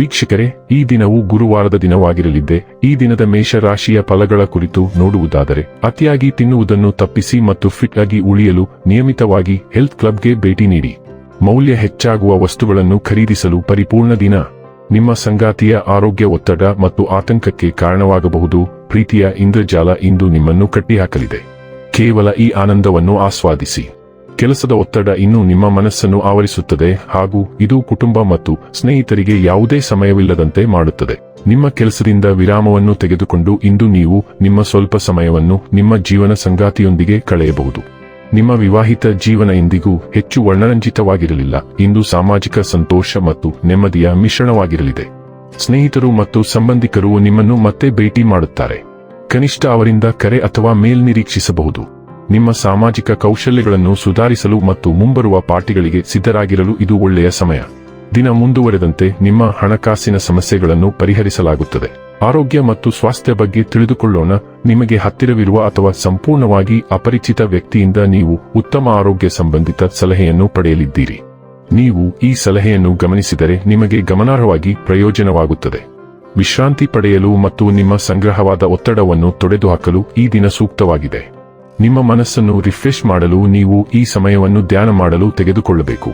ವೀಕ್ಷಕರೇ, ಈ ದಿನವು ಗುರುವಾರದ ದಿನವಾಗಿರಲಿದ್ದೆ, ಈ ದಿನದ ಮೇಷರಾಶಿಯ ಫಲಗಳ ಕುರಿತು ನೋಡುವುದಾದರೆ, ಅತಿಯಾಗಿ ತಿನ್ನುವುದನ್ನು ತಪ್ಪಿಸಿ ಮತ್ತು ಫಿಟ್ ಆಗಿ ಉಳಿಯಲು ನಿಯಮಿತವಾಗಿ ಹೆಲ್ತ್ ಕ್ಲಬ್ಗೆ ಭೇಟಿ ನೀಡಿ. ಮೌಲ್ಯ ಹೆಚ್ಚಾಗುವ ವಸ್ತುಗಳನ್ನು ಖರೀದಿಸಲು ಪರಿಪೂರ್ಣ ದಿನ. ನಿಮ್ಮ ಸಂಗಾತಿಯ ಆರೋಗ್ಯ ಒತ್ತಡ ಮತ್ತು ಆತಂಕಕ್ಕೆ ಕಾರಣವಾಗಬಹುದು. ಪ್ರೀತಿಯ ಇಂದ್ರಜಾಲ ಇಂದು ನಿಮ್ಮನ್ನು ಕಟ್ಟಿಹಾಕಲಿದೆ. ಕೇವಲ ಈ ಆನಂದವನ್ನು ಆಸ್ವಾದಿಸಿ. ಕೆಲಸದ ಒತ್ತಡ ಇನ್ನೂ ನಿಮ್ಮ ಮನಸ್ಸನ್ನು ಆವರಿಸುತ್ತದೆ ಹಾಗೂ ಇದು ಕುಟುಂಬ ಮತ್ತು ಸ್ನೇಹಿತರಿಗೆ ಯಾವುದೇ ಸಮಯವಿಲ್ಲದಂತೆ ಮಾಡುತ್ತದೆ. ನಿಮ್ಮ ಕೆಲಸದಿಂದ ವಿರಾಮವನ್ನು ತೆಗೆದುಕೊಂಡು ಇಂದು ನೀವು ನಿಮ್ಮ ಸ್ವಲ್ಪ ಸಮಯವನ್ನು ನಿಮ್ಮ ಜೀವನ ಸಂಗಾತಿಯೊಂದಿಗೆ ಕಳೆಯಬಹುದು. ನಿಮ್ಮ ವಿವಾಹಿತ ಜೀವನ ಎಂದಿಗೂ ಹೆಚ್ಚು ವರ್ಣರಂಜಿತವಾಗಿರಲಿಲ್ಲ. ಇಂದು ಸಾಮಾಜಿಕ ಸಂತೋಷ ಮತ್ತು ನೆಮ್ಮದಿಯ ಮಿಶ್ರಣವಾಗಿರಲಿದೆ. ಸ್ನೇಹಿತರು ಮತ್ತು ಸಂಬಂಧಿಕರು ನಿಮ್ಮನ್ನು ಮತ್ತೆ ಭೇಟಿ ಮಾಡುತ್ತಾರೆ. ಕನಿಷ್ಠ ಅವರಿಂದ ಕರೆ ಅಥವಾ ಮೇಲ್ ನಿರೀಕ್ಷಿಸಬಹುದು. ನಿಮ್ಮ ಸಾಮಾಜಿಕ ಕೌಶಲ್ಯಗಳನ್ನು ಸುಧಾರಿಸಲು ಮತ್ತು ಮುಂಬರುವ ಪಾರ್ಟಿಗಳಿಗೆ ಸಿದ್ಧರಾಗಿರಲು ಇದು ಒಳ್ಳೆಯ ಸಮಯ. ದಿನ ಮುಂದುವರೆದಂತೆ ನಿಮ್ಮ ಹಣಕಾಸಿನ ಸಮಸ್ಯೆಗಳನ್ನು ಪರಿಹರಿಸಲಾಗುತ್ತದೆ. ಆರೋಗ್ಯ ಮತ್ತು ಸ್ವಾಸ್ಥ್ಯ ಬಗ್ಗೆ ತಿಳಿದುಕೊಳ್ಳೋಣ. ನಿಮಗೆ ಹತ್ತಿರವಿರುವ ಅಥವಾ ಸಂಪೂರ್ಣವಾಗಿ ಅಪರಿಚಿತ ವ್ಯಕ್ತಿಯಿಂದ ನೀವು ಉತ್ತಮ ಆರೋಗ್ಯ ಸಂಬಂಧಿತ ಸಲಹೆಯನ್ನು ಪಡೆಯಲಿದ್ದೀರಿ. ನೀವು ಈ ಸಲಹೆಯನ್ನು ಗಮನಿಸಿದರೆ ನಿಮಗೆ ಗಮನಾರ್ಹವಾಗಿ ಪ್ರಯೋಜನವಾಗುತ್ತದೆ. ವಿಶ್ರಾಂತಿ ಪಡೆಯಲು ಮತ್ತು ನಿಮ್ಮ ಸಂಗ್ರಹವಾದ ಒತ್ತಡವನ್ನು ತೊಡೆದುಹಾಕಲು ಈ ದಿನ ಸೂಕ್ತವಾಗಿದೆ. ನಿಮ್ಮ ಮನಸ್ಸನ್ನು ರಿಫ್ರೆಶ್ ಮಾಡಲು ನೀವು ಈ ಸಮಯವನ್ನು ಧ್ಯಾನ ಮಾಡಲು ತೆಗೆದುಕೊಳ್ಳಬೇಕು.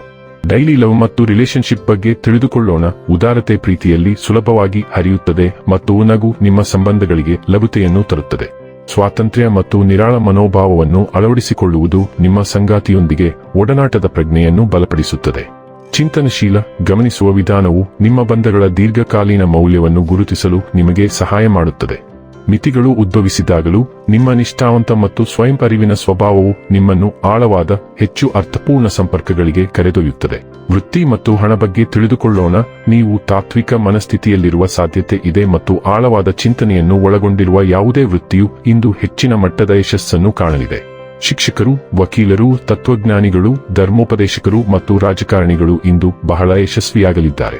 ಡೈಲಿ ಲವ್ ಮತ್ತು ರಿಲೇಶನ್ಶಿಪ್ ಬಗ್ಗೆ ತಿಳಿದುಕೊಳ್ಳೋಣ. ಉದಾರತೆ ಪ್ರೀತಿಯಲ್ಲಿ ಸುಲಭವಾಗಿ ಹರಿಯುತ್ತದೆ ಮತ್ತು ನಗು ನಿಮ್ಮ ಸಂಬಂಧಗಳಿಗೆ ಲಭುತೆಯನ್ನು ತರುತ್ತದೆ. ಸ್ವಾತಂತ್ರ್ಯ ಮತ್ತು ನಿರಾಳ ಮನೋಭಾವವನ್ನು ಅಳವಡಿಸಿಕೊಳ್ಳುವುದು ನಿಮ್ಮ ಸಂಗಾತಿಯೊಂದಿಗೆ ಒಡನಾಟದ ಪ್ರಜ್ಞೆಯನ್ನು ಬಲಪಡಿಸುತ್ತದೆ. ಚಿಂತನಶೀಲ, ಗಮನಿಸುವ ವಿಧಾನವು ನಿಮ್ಮ ಬಂಧಗಳ ದೀರ್ಘಕಾಲೀನ ಮೌಲ್ಯವನ್ನು ಗುರುತಿಸಲು ನಿಮಗೆ ಸಹಾಯ ಮಾಡುತ್ತದೆ. ಮಿತಿಗಳು ಉದ್ಭವಿಸಿದಾಗಲೂ ನಿಮ್ಮ ನಿಷ್ಠಾವಂತ ಮತ್ತು ಸ್ವಯಂ ಅರಿವಿನ ಸ್ವಭಾವವು ನಿಮ್ಮನ್ನು ಆಳವಾದ, ಹೆಚ್ಚು ಅರ್ಥಪೂರ್ಣ ಸಂಪರ್ಕಗಳಿಗೆ ಕರೆದೊಯ್ಯುತ್ತದೆ. ವೃತ್ತಿ ಮತ್ತು ಹಣ ಬಗ್ಗೆ ತಿಳಿದುಕೊಳ್ಳೋಣ. ನೀವು ತಾತ್ವಿಕ ಮನಸ್ಥಿತಿಯಲ್ಲಿರುವ ಸಾಧ್ಯತೆ ಇದೆ ಮತ್ತು ಆಳವಾದ ಚಿಂತನೆಯನ್ನು ಒಳಗೊಂಡಿರುವ ಯಾವುದೇ ವೃತ್ತಿಯು ಇಂದು ಹೆಚ್ಚಿನ ಮಟ್ಟದ ಯಶಸ್ಸನ್ನು ಕಾಣಲಿದೆ. ಶಿಕ್ಷಕರು, ವಕೀಲರು, ತತ್ವಜ್ಞಾನಿಗಳು, ಧರ್ಮೋಪದೇಶಕರು ಮತ್ತು ರಾಜಕಾರಣಿಗಳು ಇಂದು ಬಹಳ ಯಶಸ್ವಿಯಾಗಲಿದ್ದಾರೆ.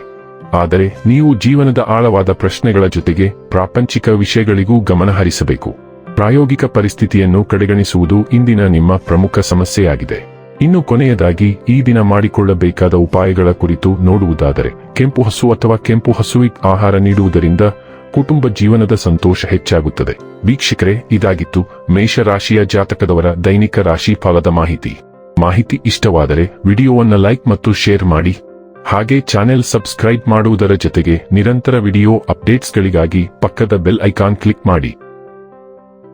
ಆದರೆ, ನೀವು ಜೀವನದ ಆಳವಾದ ಪ್ರಶ್ನೆಗಳ ಜೊತೆಗೆ ಪ್ರಾಪಂಚಿಕ ವಿಷಯಗಳಿಗೂ ಗಮನ ಹರಿಸಬೇಕು. ಪ್ರಾಯೋಗಿಕ ಪರಿಸ್ಥಿತಿಯನ್ನು ಕಡೆಗಣಿಸುವುದು ಇಂದಿನ ನಿಮ್ಮ ಪ್ರಮುಖ ಸಮಸ್ಯೆಯಾಗಿದೆ. ಇನ್ನು ಕೊನೆಯದಾಗಿ, ಈ ದಿನ ಮಾಡಿಕೊಳ್ಳಬೇಕಾದ ಉಪಾಯಗಳ ಕುರಿತು ನೋಡುವುದಾದರೆ, ಕೆಂಪು ಹಸು ಅಥವಾ ಕೆಂಪು ಹಸುವಿ ಆಹಾರ ನೀಡುವುದರಿಂದ ಕುಟುಂಬ ಜೀವನದ ಸಂತೋಷ ಹೆಚ್ಚಾಗುತ್ತದೆ. ವೀಕ್ಷಕರೇ, ಇದಾಗಿತ್ತು ಮೇಷರಾಶಿಯ ಜಾತಕದವರ ದೈನಿಕ ರಾಶಿ ಫಲದ ಮಾಹಿತಿ. ಮಾಹಿತಿ ಇಷ್ಟವಾದರೆ ವಿಡಿಯೋವನ್ನ ಲೈಕ್ ಮತ್ತು ಶೇರ್ ಮಾಡಿ. ಹಾಗೆ ಚಾನೆಲ್ ಸಬ್ಸ್ಕ್ರೈಬ್ ಮಾಡುವುದರ ಜೊತೆಗೆ ನಿರಂತರ ವಿಡಿಯೋ ಅಪ್ಡೇಟ್ಸ್ಗಳಿಗಾಗಿ ಪಕ್ಕದ ಬೆಲ್ ಐಕಾನ್ ಕ್ಲಿಕ್ ಮಾಡಿ.